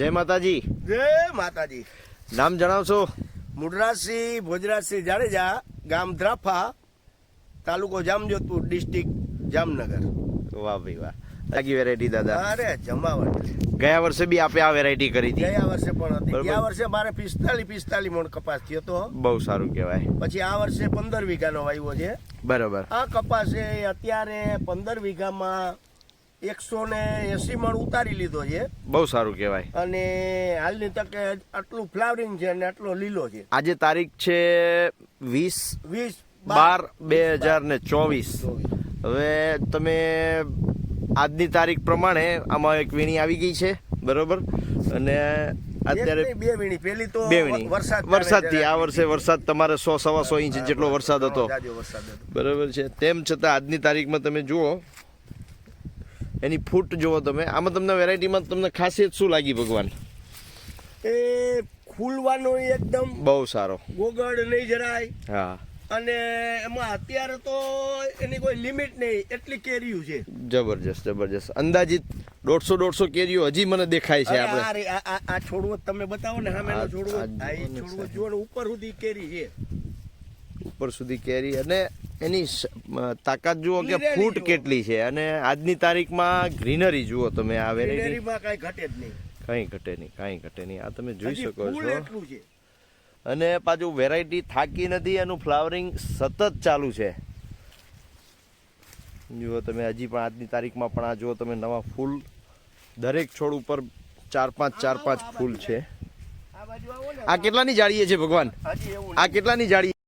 જય માતાજી. જય માતાજી. નામ જણાવશો? મુડરાજસિંહ ભોજરાજસિંહ જાડેજા ગામ ધ્રાફા તાલુકો જામજોધપુર ડિસ્ટ્રિક્ટ જામનગર. વાહ ભાઈ વાહ. લાગી વેરાયટી દાદા. અરે જમાવટ ગયા વર્ષે બી આપે આ વેરાયટી કરી હતી. ગયા વર્ષે પણ હતી. ગયા વર્ષે મારે પિસ્તાલીસ પિસ્તાલીસ મણ કપાસ થયો હતો બહુ સારું કહેવાય. પછી આ વર્ષે પંદર વીઘાનો વાવ્યો છે. બરોબર. આ કપાસ એ અત્યારે પંદર વીઘામાં એકસો ને એસી મણ ઉતારી લીધો છે. બહુ સારું કહેવાય. અને હાલની તકે આટલું ફ્લાવરિંગ છે અને આટલો લીલો છે. આજે તારીખ છે વીસ વીસ બાર બે હજાર ને ચોવીસ. હવે તમે આજની તારીખ પ્રમાણે આમાં એક વીણી આવી ગઈ છે બરોબર? અને અત્યારે બે વીણી. પેલી તો બે વીણી. વરસાદ વરસાદથી આ વર્ષે વરસાદ તમારે સો સવા સો ઇંચ જેટલો વરસાદ હતો. જાજો વરસાદ હતો. બરાબર છે. તેમ છતાં આજની તારીખમાં તમે જુઓ એની ફૂટ જુઓ તમે. આમાં તમને વેરાયટીમાં તમને ખાસિયત શું લાગી ભગવાન? એ ખુલવાનો એકદમ બહુ સારો. ગોગળ નહીં જરાય. હા. અને એમાં અત્યારે તો એની કોઈ લિમિટ નહીં એટલી કેરીઓ છે. જબરજસ્ત જબરજસ્ત. અંદાજિત દોઢસો દોઢસો કેરીઓ હજી મને દેખાય છે આપણે. આ છોડવો તમે બતાવો ને સામેનો આ- છોડવો આ છોડવો જોડ ઉપર સુધી કેરી છે. ઉપર સુધી કેરી અને એની તાકાત જુઓ કે ફૂટ કેટલી છે. અને આજની તારીખમાં ગ્રીનરી જુઓ તમે આ વેરાયટી કાંઈ. ઘટે જ નહીં. કાંઈ ઘટે નહીં કાંઈ ઘટે નહીં. આ તમે જોઈ શકો છો. અને પાછું વેરાયટી થાકી નથી એનું ફ્લાવરિંગ સતત ચાલુ છે. જુઓ તમે હજી પણ આજની તારીખમાં પણ આ જુઓ તમે નવા ફૂલ. દરેક છોડ ઉપર ચાર પાંચ ચાર પાંચ ફૂલ છે. આ કેટલાની જાળીએ છે ભગવાન? આ કેટલાની જાળી